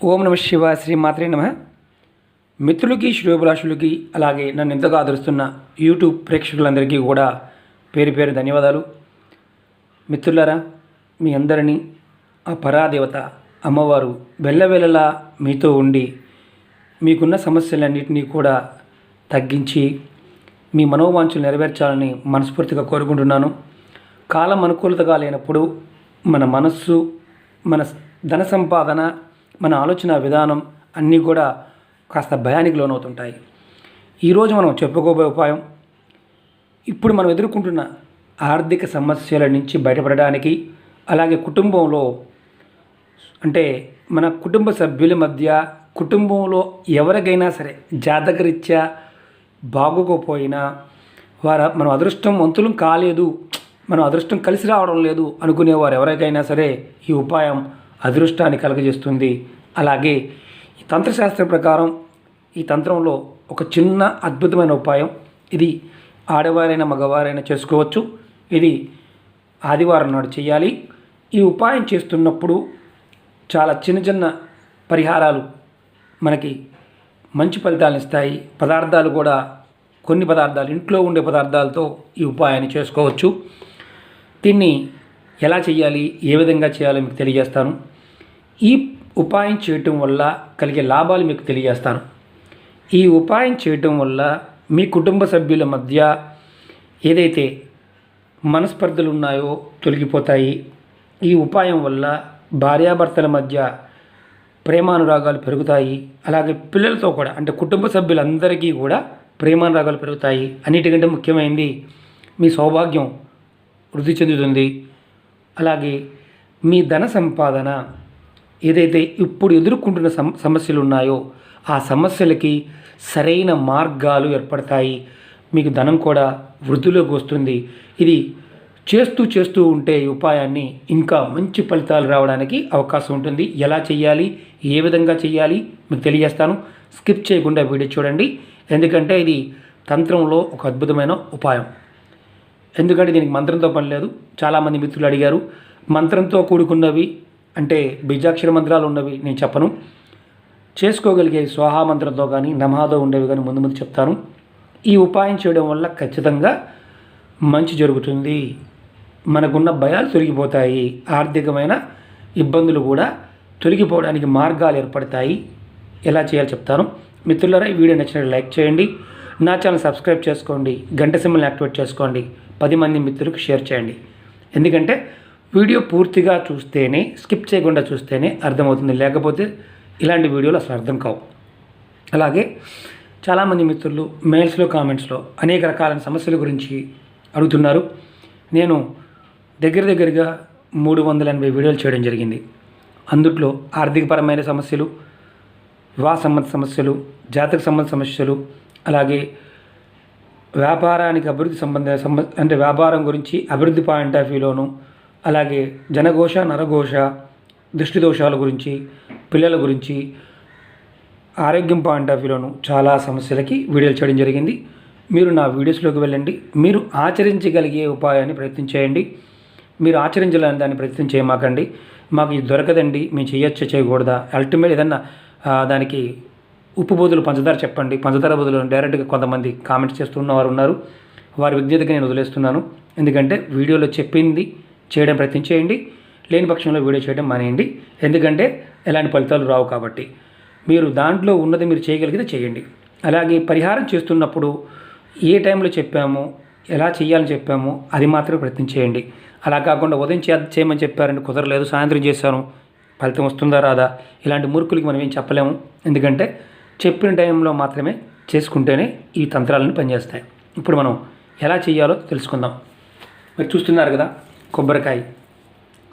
ఓం నమ శివ శ్రీ మాత్రే నమ. మిత్రులకి శ్రేయోభిలాషులకి అలాగే నన్ను ఎంతగా ఆదరిస్తున్న యూట్యూబ్ ప్రేక్షకులందరికీ కూడా పేరు పేరు ధన్యవాదాలు. మిత్రులారా మీ అందరినీ ఆ పరాదేవత అమ్మవారు వెళ్ళవేళలా మీతో ఉండి మీకున్న సమస్యలన్నింటినీ కూడా తగ్గించి మీ మనోవాంఛలు నెరవేర్చాలని మనస్ఫూర్తిగా కోరుకుంటున్నాను. కాలం అనుకూలతగా లేనప్పుడు మన మనస్సు మన ధన సంపాదన మన ఆలోచన విధానం అన్నీ కూడా కాస్త భయానికి లోనవుతుంటాయి. ఈరోజు మనం చెప్పుకోబోయే ఉపాయం ఇప్పుడు మనం ఎదుర్కొంటున్న ఆర్థిక సమస్యల నుంచి బయటపడడానికి అలాగే కుటుంబంలో అంటే మన కుటుంబ సభ్యుల మధ్య కుటుంబంలో ఎవరికైనా సరే జాతకరీత్యా బాగోకపోయినా వారు మనం అదృష్టం వంతులం కాలేదు మనం అదృష్టం కలిసి రావడం లేదు అనుకునేవారు ఎవరికైనా సరే ఈ ఉపాయం అదృష్టాన్ని కలగజేస్తుంది. అలాగే ఈ తంత్రశాస్త్రం ప్రకారం ఈ తంత్రంలో ఒక చిన్న అద్భుతమైన ఉపాయం. ఇది ఆడవారైనా మగవారైనా చేసుకోవచ్చు. ఇది ఆదివారం నాడు చేయాలి. ఈ ఉపాయం చేస్తున్నప్పుడు చాలా చిన్న చిన్న పరిహారాలు మనకి మంచి ఫలితాలను ఇస్తాయి. పదార్థాలు కూడా కొన్ని పదార్థాలు ఇంట్లో ఉండే పదార్థాలతో ఈ ఉపాయాన్ని చేసుకోవచ్చు. దీన్ని ఎలా చేయాలి ఏ విధంగా చేయాలో మీకు తెలియజేస్తాను. ఈ ఉపాయం చేయటం వల్ల కలిగే లాభాలు మీకు తెలియజేస్తాను. ఈ ఉపాయం చేయటం వల్ల మీ కుటుంబ సభ్యుల మధ్య ఏదైతే మనస్పర్ధలు ఉన్నాయో తొలగిపోతాయి. ఈ ఉపాయం వల్ల భార్యాభర్తల మధ్య ప్రేమానురాగాలు పెరుగుతాయి. అలాగే పిల్లలతో కూడా అంటే కుటుంబ సభ్యులందరికీ కూడా ప్రేమానురాగాలు పెరుగుతాయి. అన్నిటికంటే ముఖ్యమైనది మీ సౌభాగ్యం వృద్ధి చెందుతుంది. అలాగే మీ ధన సంపాదన ఏదైతే ఇప్పుడు ఎదుర్కొంటున్న సమ సమస్యలు ఉన్నాయో ఆ సమస్యలకి సరైన మార్గాలు ఏర్పడతాయి. మీకు ధనం కూడా వృద్ధిలోకి వస్తుంది. ఇది చేస్తూ చేస్తూ ఉంటే ఈ ఉపాయాన్ని ఇంకా మంచి ఫలితాలు రావడానికి అవకాశం ఉంటుంది. ఎలా చేయాలి ఏ విధంగా చేయాలి మీకు తెలియజేస్తాను. స్కిప్ చేయకుండా వీడియో చూడండి. ఎందుకంటే ఇది తంత్రంలో ఒక అద్భుతమైన ఉపాయం. ఎందుకంటే దీనికి మంత్రంతో పని లేదు. చాలామంది మిత్రులు అడిగారు. మంత్రంతో కూడుకున్నవి అంటే బీజాక్షర మంత్రాలు ఉన్నవి నేను చెప్పను. చేసుకోగలిగే స్వాహా మంత్రంతో కానీ నమాదో ఉండేవి కానీ ముందు ముందు చెప్తాను. ఈ ఉపాయం చేయడం వల్ల ఖచ్చితంగా మంచి జరుగుతుంది. మనకున్న భయాలు తొలగిపోతాయి. ఆర్థికమైన ఇబ్బందులు కూడా తొలగిపోవడానికి మార్గాలు ఏర్పడతాయి. ఎలా చేయాలో చెప్తాను. మిత్రులారా ఈ వీడియో నచ్చినట్టు లైక్ చేయండి. నా ఛానల్ సబ్స్క్రైబ్ చేసుకోండి. గంట సింబల్ని యాక్టివేట్ చేసుకోండి. పది మంది మిత్రులకు షేర్ చేయండి. ఎందుకంటే వీడియో పూర్తిగా చూస్తేనే స్కిప్ చేయకుండా చూస్తేనే అర్థమవుతుంది. లేకపోతే ఇలాంటి వీడియోలు అసలు అర్థం కావు. అలాగే చాలామంది మిత్రులు మెయిల్స్లో కామెంట్స్లో అనేక రకాలైన సమస్యల గురించి అడుగుతున్నారు. నేను దగ్గర దగ్గరగా మూడు వందల ఎనభై వీడియోలు చేయడం జరిగింది. అందుట్లో ఆర్థికపరమైన సమస్యలు వివాహ సంబంధ సమస్యలు జాతక సంబంధ సమస్యలు అలాగే వ్యాపారానికి అభివృద్ధి సంబంధ సంబంధ అంటే వ్యాపారం గురించి అభివృద్ధి పాయింట్ ఆఫ్ వ్యూలోను అలాగే జనఘోష నరఘోష దృష్టి దోషాల గురించి పిల్లల గురించి ఆరోగ్యం పాయింట్ ఆఫ్ వ్యూలోను చాలా సమస్యలకి వీడియోలు చేయడం జరిగింది. మీరు నా వీడియోస్లోకి వెళ్ళండి. మీరు ఆచరించగలిగే ఉపాయాన్ని ప్రయత్నం చేయండి. మీరు ఆచరించలేని దాన్ని ప్రయత్నం చేయమాకండి. మాకు ఇది దొరకదండి. మేము చేయొచ్చా చేయకూడదా? అల్టిమేట్ ఏదన్నా దానికి ఉప్పు బదులు పంచదార చెప్పండి. పంచదార బదులు డైరెక్ట్గా కొంతమంది కామెంట్స్ చేస్తున్న వారు ఉన్నారు. వారి విజ్ఞతగా నేను వదిలేస్తున్నాను. ఎందుకంటే వీడియోలో చెప్పింది చేయడం ప్రయత్నం చేయండి. లేని పక్షంలో వీడియో చేయడం మానేయండి. ఎందుకంటే ఎలాంటి ఫలితాలు రావు కాబట్టి. మీరు దాంట్లో ఉన్నది మీరు చేయగలిగితే చేయండి. అలాగే పరిహారం చేస్తున్నప్పుడు ఏ టైంలో చెప్పాము ఎలా చేయాలని చెప్పాము అది మాత్రమే ప్రయత్నం చేయండి. అలా కాకుండా ఉదయం చే చేయమని చెప్పారంటే కుదరలేదు సాయంత్రం చేశాను ఫలితం వస్తుందా రాదా? ఇలాంటి మూర్ఖులకి మనం ఏం చెప్పలేము. ఎందుకంటే చెప్పిన టైంలో మాత్రమే చేసుకుంటేనే ఈ తంత్రాలను పనిచేస్తాయి. ఇప్పుడు మనం ఎలా చేయాలో తెలుసుకుందాం. మీరు చూస్తున్నారు కదా కొబ్బరికాయ.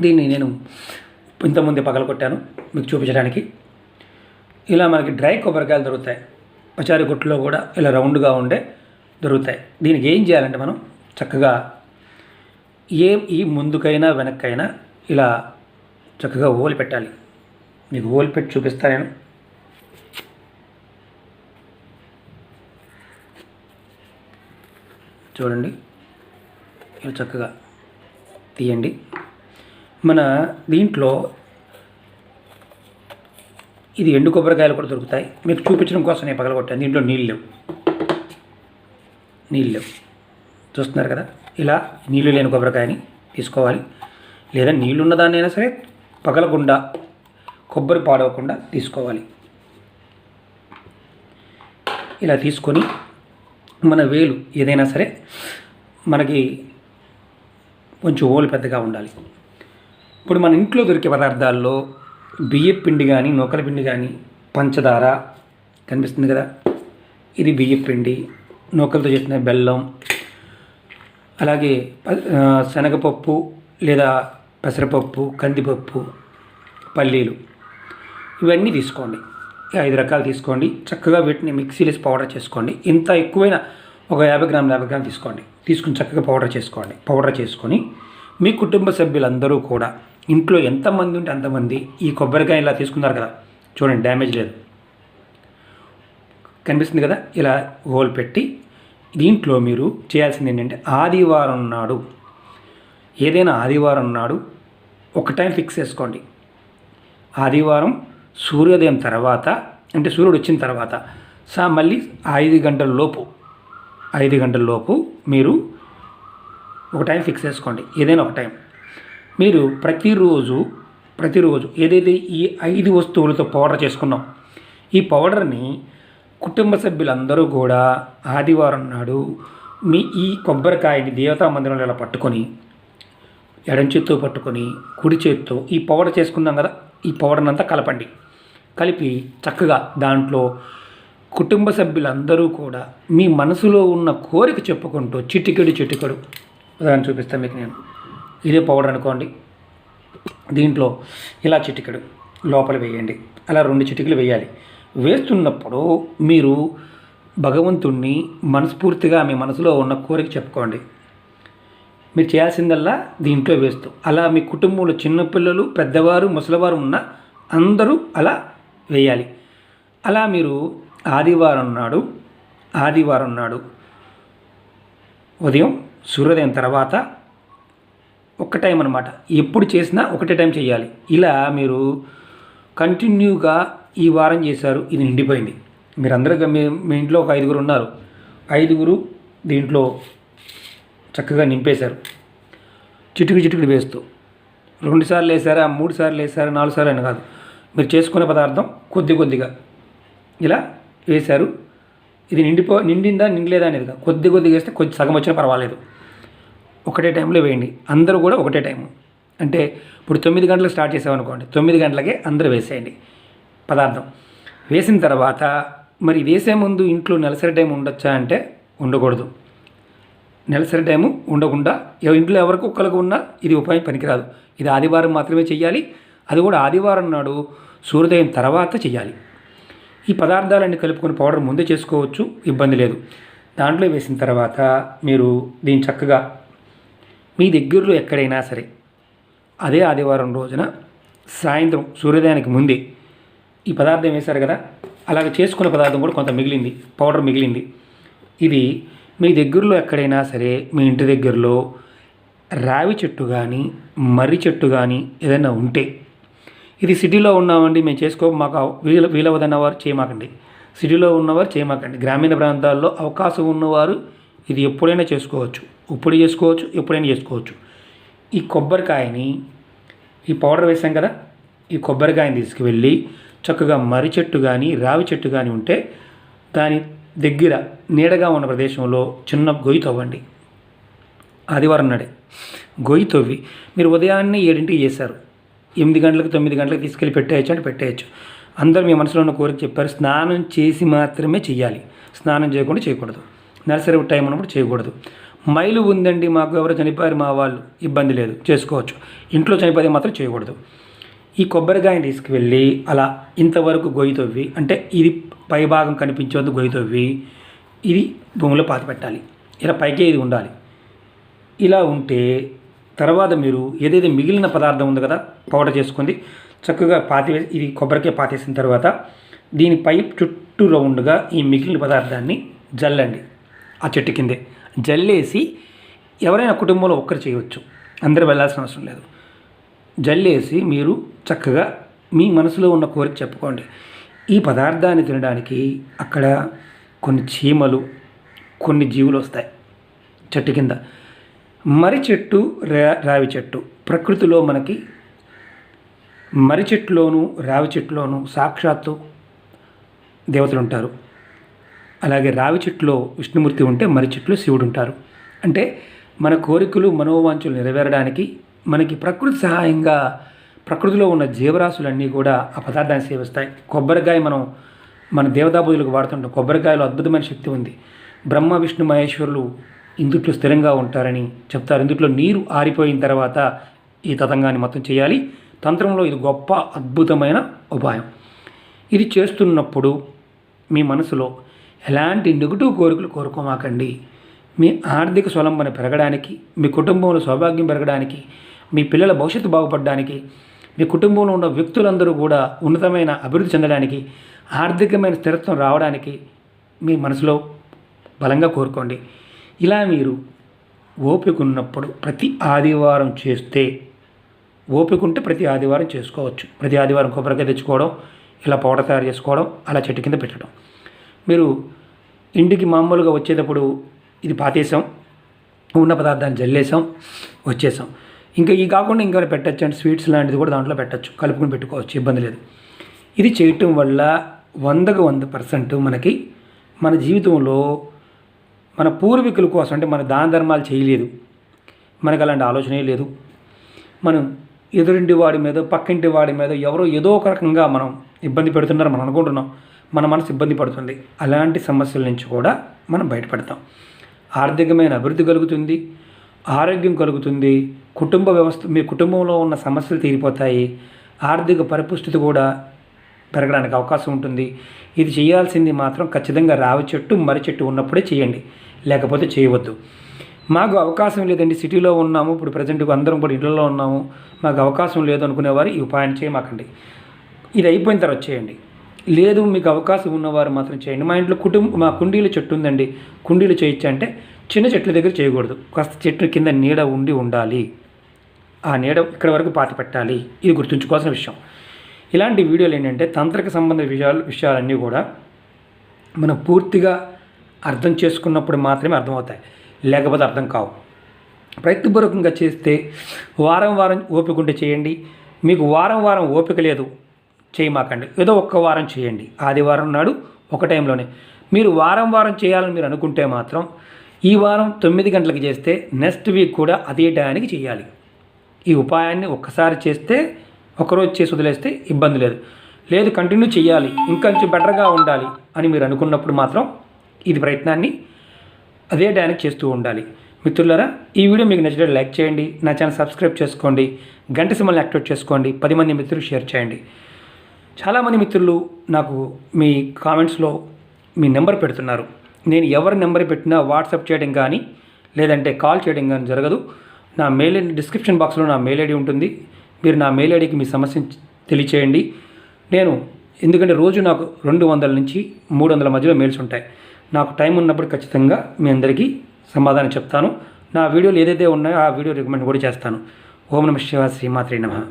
దీన్ని నేను ఇంతకుముందే పగలగొట్టాను మీకు చూపించడానికి. ఇలా మనకి డ్రై కొబ్బరికాయలు దొరుకుతాయి. పచారి కొట్టులో కూడా ఇలా రౌండ్గా ఉండే దొరుకుతాయి. దీనికి ఏం చేయాలంటే మనం చక్కగా ఏ ఈ ముందుకైనా వెనక్కైనా ఇలా చక్కగా ఓలి పెట్టాలి. మీకు ఓలి పెట్టి చూపిస్తా నేను. చూడండి. ఇలా చక్కగా తీయండి. మన దీంట్లో ఇది ఎండు కొబ్బరికాయలు కూడా దొరుకుతాయి. మీకు చూపించడం కోసం నేను పగలగొట్టాను. దీంట్లో నీళ్ళు లేవు. నీళ్ళు లేవు. చూస్తున్నారు కదా? ఇలా నీళ్ళు లేని కొబ్బరికాయని తీసుకోవాలి. లేదా నీళ్ళు ఉన్నదాన్నైనా సరే పగలకుండా కొబ్బరి పాడవకుండా తీసుకోవాలి. ఇలా తీసుకొని మన వేలు ఏదైనా సరే మనకి కొంచెం ఓలు పెద్దగా ఉండాలి. ఇప్పుడు మన ఇంట్లో దొరికే పదార్థాల్లో బియ్య పిండి కానీ నూకల పిండి కానీ పంచదార కనిపిస్తుంది కదా? ఇది బియ్య పిండి నూకలతో చేసిన బెల్లం అలాగే శనగపప్పు లేదా పెసరపప్పు కందిపప్పు పల్లీలు ఇవన్నీ తీసుకోండి. ఐదు రకాలు తీసుకోండి. చక్కగా వీటిని మిక్సీలో పౌడర్ చేసుకోండి. ఇంత ఎక్కువైన ఒక యాభై గ్రాములు యాభై గ్రాములు తీసుకోండి. తీసుకుని చక్కగా పౌడర్ చేసుకోండి పౌడర్ చేసుకొని మీ కుటుంబ సభ్యులందరూ కూడా ఇంట్లో ఎంతమంది ఉంటే అంతమంది ఈ కొబ్బరికాయ ఇలా తీసుకున్నారు కదా. చూడండి డ్యామేజ్ లేదు. కనిపిస్తుంది కదా? ఇలా హోల్ పెట్టి దీంట్లో మీరు చేయాల్సింది ఏంటంటే ఆదివారం నాడు ఏదైనా ఆదివారం నాడు ఒక టైం ఫిక్స్ చేసుకోండి. ఆదివారం సూర్యోదయం తర్వాత అంటే సూర్యుడు వచ్చిన తర్వాత సా మళ్ళీ ఐదు గంటల లోపు ఐదు గంటల లోపు మీరు ఒక టైం ఫిక్స్ చేసుకోండి. ఏదైనా ఒక టైం. మీరు ప్రతిరోజు ప్రతిరోజు ఏదైతే ఈ ఐదు వస్తువులతో పౌడర్ చేసుకున్నాం ఈ పౌడర్ని కుటుంబ సభ్యులందరూ కూడా ఆదివారం నాడు మీ ఈ కొబ్బరికాయని దేవతా మందిరంలో ఇలా పట్టుకొని ఎడం చేత్తో పట్టుకొని కుడి చేత్తో ఈ పౌడర్ చేసుకున్నాం కదా ఈ పౌడర్ని అంతా కలపండి. కలిపి చక్కగా దాంట్లో కుటుంబ సభ్యులందరూ కూడా మీ మనసులో ఉన్న కోరిక చెప్పుకుంటూ చిటికెడు చిటికెడు. ఉదాహరణ చూపిస్తాను మీకు నేను. ఇదే పౌడర్ అనుకోండి. దీంట్లో ఇలా చిటికెడు. లోపల వేయండి. అలా రెండు చిటికలు వేయాలి. వేస్తున్నప్పుడు మీరు భగవంతుణ్ణి మనస్ఫూర్తిగా మీ మనసులో ఉన్న కోరిక చెప్పుకోండి. మీరు చేయాల్సిందల్లా దీంట్లో వేస్తూ. అలా మీ కుటుంబంలో చిన్నపిల్లలు పెద్దవారు ముసలివారు ఉన్న అందరూ అలా వేయాలి. అలా మీరు ఆదివారం నాడు ఆదివారం నాడు ఉదయం సూర్యోదయం తర్వాత ఒక్క టైం అనమాట ఎప్పుడు చేసినా ఒకటే టైం చేయాలి. ఇలా మీరు కంటిన్యూగా ఈ వారం చేశారు ఇది నిండిపోయింది. మీరందరూ మీ మీ ఇంట్లో ఒక ఐదుగురు ఉన్నారు. ఐదుగురు దీంట్లో చక్కగా నింపేశారు. చిటుకు చిటుకుడు వేస్తూ. రెండు సార్లు వేసారా మూడు సార్లు వేసారా నాలుగు సార్లు అని కాదు. మీరు చేసుకునే పదార్థం కొద్ది కొద్దిగా. ఇలా వేశారు. ఇది నిండిపో నిండిందా నిండలేదా అనేది కొద్ది కొద్దిగా వేస్తే కొద్ది సగం వచ్చినా పర్వాలేదు. ఒకటే టైంలో వేయండి. అందరూ కూడా ఒకటే టైము. అంటే ఇప్పుడు తొమ్మిది గంటలకు స్టార్ట్ చేసామనుకోండి. తొమ్మిది గంటలకే అందరూ వేసేయండి. పదార్థం. వేసిన తర్వాత మరి వేసే ముందు ఇంట్లో నెలసరి టైం ఉండొచ్చా అంటే ఉండకూడదు. నెలసరి టైము ఉండకుండా ఇంట్లో ఎవరికి ఒక్కరికి ఉన్నా ఇది ఉపాయం పనికిరాదు. ఇది ఆదివారం మాత్రమే చేయాలి అది కూడా ఆదివారం నాడు సూర్యోదయం తర్వాత చేయాలి ఈ పదార్థాలన్నీ కలుపుకొని పౌడర్ ముందే చేసుకోవచ్చు ఇబ్బంది లేదు. దాంట్లో వేసిన తర్వాత మీరు దీన్ని చక్కగా మీ దగ్గరలో ఎక్కడైనా సరే అదే ఆదివారం రోజున సాయంత్రం సూర్యోదయానికి ముందే ఈ పదార్థం వేశారు కదా అలాగే చేసుకున్న పదార్థం కూడా కొంత మిగిలింది పౌడర్ మిగిలింది. ఇది మీ దగ్గరలో ఎక్కడైనా సరే మీ ఇంటి దగ్గరలో రావి చెట్టు కానీ మర్రి చెట్టు కానీ ఏదైనా ఉంటే ఇది సిటీలో ఉన్నామండి మేము చేసుకో మాకు వీల వీలవదన్న వారు చేయమాకండి. సిటీలో ఉన్నవారు చేయమాకండి. గ్రామీణ ప్రాంతాల్లో అవకాశం ఉన్నవారు ఇది ఎప్పుడైనా చేసుకోవచ్చు. ఇప్పుడు చేసుకోవచ్చు ఎప్పుడైనా చేసుకోవచ్చు. ఈ కొబ్బరికాయని ఈ పౌడర్ వేసాం కదా ఈ కొబ్బరికాయని తీసుకువెళ్ళి చక్కగా మర్రి చెట్టు కానీ రావి చెట్టు కానీ ఉంటే దాని దగ్గర నీడగా ఉన్న ప్రదేశంలో చిన్న గొయ్యి తవ్వండి. ఆదివారం నాడే. గొయ్యి తవ్వి మీరు ఉదయాన్నే ఏడింటికి చేశారు. ఎనిమిది గంటలకు తొమ్మిది గంటలకు తీసుకెళ్ళి పెట్టేయచ్చు అంటే పెట్టేయచ్చు. అందరూ మీ మనసులో ఉన్న కోరిక చెప్పారు. స్నానం చేసి మాత్రమే చేయాలి స్నానం చేయకుండా చేయకూడదు. నర్సరీ టైం ఉన్నప్పుడు చేయకూడదు. మైలు ఉందండి మాకు ఎవరు చనిపోయారు మా వాళ్ళు. ఇబ్బంది లేదు. చేసుకోవచ్చు. ఇంట్లో చనిపోయేది మాత్రం చేయకూడదు. ఈ కొబ్బరికాయని తీసుకువెళ్ళి అలా ఇంతవరకు గొయ్యి తవ్వి అంటే ఇది పై భాగం కనిపించేందుకు గొయ్యి తవ్వి ఇది భూమిలో పాతి పెట్టాలి. ఇలా పైకే ఇది ఉండాలి. ఇలా ఉంటే తర్వాత మీరు ఏదైతే మిగిలిన పదార్థం ఉంది కదా పౌడర్ చేసుకుంది చక్కగా పాతి ఇది కొబ్బరికాయ పాతేసిన తర్వాత దీనిపై చుట్టూ రౌండ్గా ఈ మిగిలిన పదార్థాన్ని జల్లండి. ఆ చెట్టు కిందే జల్లేసి ఎవరైనా కుటుంబంలో ఒక్కరు చేయవచ్చు అందరూ వెళ్ళాల్సిన అవసరం లేదు. జల్లేసి మీరు చక్కగా మీ మనసులో ఉన్న కోరిక చెప్పుకోండి. ఈ పదార్థాన్ని తినడానికి అక్కడ కొన్ని చీమలు కొన్ని జీవులు వస్తాయి. చెట్టు కింద మరి చెట్టు రా రావి చెట్టు. ప్రకృతిలో మనకి మరి చెట్టులోను రావి చెట్టులోను సాక్షాత్తు దేవతలు ఉంటారు. అలాగే రావి చెట్టులో విష్ణుమూర్తి ఉంటే మరి చెట్టులో శివుడు ఉంటారు. అంటే మన కోరికలు మనోవాంఛలు నెరవేరడానికి మనకి ప్రకృతి సహాయంగా ప్రకృతిలో ఉన్న జీవరాశులన్నీ కూడా ఆ పదార్థాన్ని సేవిస్తాయి. కొబ్బరికాయ మనం మన దేవతా పూజలకు వాడుతుంటాం. కొబ్బరికాయలో అద్భుతమైన శక్తి ఉంది. బ్రహ్మ విష్ణు మహేశ్వరులు ఇందుట్లో స్థిరంగా ఉంటారని చెప్తారు. ఇందుట్లో నీరు ఆరిపోయిన తర్వాత ఈ తతంగాన్ని మొత్తం చేయాలి. తంత్రంలో ఇది గొప్ప అద్భుతమైన ఉపాయం. ఇది చేస్తున్నప్పుడు మీ మనసులో ఎలాంటి నెగిటివ్ కోరికలు కోరుకోమాకండి. మీ ఆర్థిక స్వలంబన పెరగడానికి మీ కుటుంబంలో సౌభాగ్యం పెరగడానికి మీ పిల్లల భవిష్యత్తు బాగుపడడానికి మీ కుటుంబంలో ఉన్న వ్యక్తులందరూ కూడా ఉన్నతమైన అభివృద్ధి చెందడానికి ఆర్థికమైన స్థిరత్వం రావడానికి మీ మనసులో బలంగా కోరుకోండి. ఇలా మీరు ఓపికన్నప్పుడు ప్రతి ఆదివారం చేస్తే ఓపికంటే ప్రతి ఆదివారం చేసుకోవచ్చు. ప్రతి ఆదివారం కొబ్బరికాయ తెచ్చుకోవడం ఇలా పౌడర్ తయారు చేసుకోవడం అలా చెట్టు కింద పెట్టడం. మీరు ఇంటికి మామూలుగా వచ్చేటప్పుడు ఇది పాతేసాం ఉన్న పదార్థాన్ని జల్లేసాం వచ్చేసాం. ఇంకా ఈ కాకుండా ఇంకా పెట్టచ్చు అంటే స్వీట్స్ లాంటిది కూడా దాంట్లో పెట్టచ్చు. కలుపుకొని పెట్టుకోవచ్చు ఇబ్బంది లేదు. ఇది చేయటం వల్ల వందకు వంద పర్సెంట్ మనకి మన జీవితంలో మన పూర్వీకుల కోసం అంటే మన దాన ధర్మాలు చేయలేదు. మనకు అలాంటి ఆలోచనే లేదు. మనం ఎదురింటి వాడి మీద పక్కింటి వాడి మీద ఎవరో ఏదో ఒక రకంగా మనం ఇబ్బంది పెడుతున్నారు మనం అనుకుంటున్నాం. మన మనసు ఇబ్బంది పడుతుంది. అలాంటి సమస్యల నుంచి కూడా మనం బయటపడతాం. ఆర్థికమైన అభివృద్ధి కలుగుతుంది. ఆరోగ్యం కలుగుతుంది. కుటుంబ వ్యవస్థ మీ కుటుంబంలో ఉన్న సమస్యలు తీరిపోతాయి. ఆర్థిక పరిపుష్టి కూడా పెరగడానికి అవకాశం ఉంటుంది. ఇది చేయాల్సింది మాత్రం ఖచ్చితంగా రావి చెట్టు మర్రి చెట్టు ఉన్నప్పుడే చేయండి. లేకపోతే చేయవద్దు. మాకు అవకాశం లేదండి. సిటీలో ఉన్నాము ఇప్పుడు ప్రజెంట్ అందరం కూడా ఇళ్ళలో ఉన్నాము. మాకు అవకాశం లేదు అనుకునేవారు ఈ ఉపాయం చేయమాకండి. ఇది అయిపోయిన తర్వాత చేయండి. లేదు మీకు అవకాశం ఉన్నవారు మాత్రం చేయండి. మా ఇంట్లో కుటుంబం మా కుండీల చెట్టు ఉందండి. కుండీలు చేయొచ్చు అంటే చిన్న చెట్ల దగ్గర చేయకూడదు. కాస్త చెట్టు కింద నీడ ఉండి ఉండాలి. ఆ నీడ ఇక్కడ వరకు పాతి పెట్టాలి. ఇది గుర్తుంచుకోవాల్సిన విషయం. ఇలాంటి వీడియోలు ఏంటంటే తంత్రక సంబంధ విషయాలు విషయాలన్నీ కూడా మనం పూర్తిగా అర్థం చేసుకున్నప్పుడు మాత్రమే అర్థమవుతాయి. లేకపోతే అర్థం కావు. ప్రయత్నపూర్వకంగా చేస్తే వారం వారం ఓపిక ఉంటే చేయండి. మీకు వారం వారం ఓపిక లేదు చేయమాకండి. ఏదో ఒక్క వారం చేయండి. ఆదివారం నాడు ఒక టైంలోనే. మీరు వారం వారం చేయాలని మీరు అనుకుంటే మాత్రం ఈ వారం తొమ్మిది గంటలకు చేస్తే నెక్స్ట్ వీక్ కూడా అదే టయానికి చేయాలి. ఈ ఉపాయాన్ని ఒక్కసారి చేస్తే ఒకరోజు చేసి వదిలేస్తే ఇబ్బంది లేదు. లేదు కంటిన్యూ చేయాలి ఇంకొంచెం బెటర్గా ఉండాలి అని మీరు అనుకున్నప్పుడు మాత్రం ఇది ప్రయత్నాన్ని అదే టయానికి చేస్తూ ఉండాలి. మిత్రులారా ఈ వీడియో మీకు నచ్చినట్టు లైక్ చేయండి. నా ఛానల్ సబ్స్క్రైబ్ చేసుకోండి. గంట సిమ్మల్ని యాక్టివేట్ చేసుకోండి. పది మంది మిత్రులు షేర్ చేయండి. చాలామంది మిత్రులు నాకు మీ కామెంట్స్లో మీ నెంబర్ పెడుతున్నారు. నేను ఎవరి నెంబర్ పెట్టినా వాట్సాప్ చేయడం కానీ లేదంటే కాల్ చేయడం కానీ జరగదు. నా మెయిల్ డిస్క్రిప్షన్ బాక్స్లో నా మెయిల్ ఐడి ఉంటుంది. మీరు నా మెయిల్ ఐడికి మీ సమస్యను తెలియచేయండి. నేను ఎందుకంటే రోజు నాకు రెండు వందల నుంచి మూడు వందల మధ్యలో మెయిల్స్ ఉంటాయి. నాకు టైం ఉన్నప్పుడు ఖచ్చితంగా మీ అందరికీ సమాధానం చెప్తాను. నా వీడియోలు ఏదైతే ఉన్నాయో ఆ వీడియో రికమెండ్ కూడా చేస్తాను. ఓం నమ శివ శ్రీమాత్రి నమ.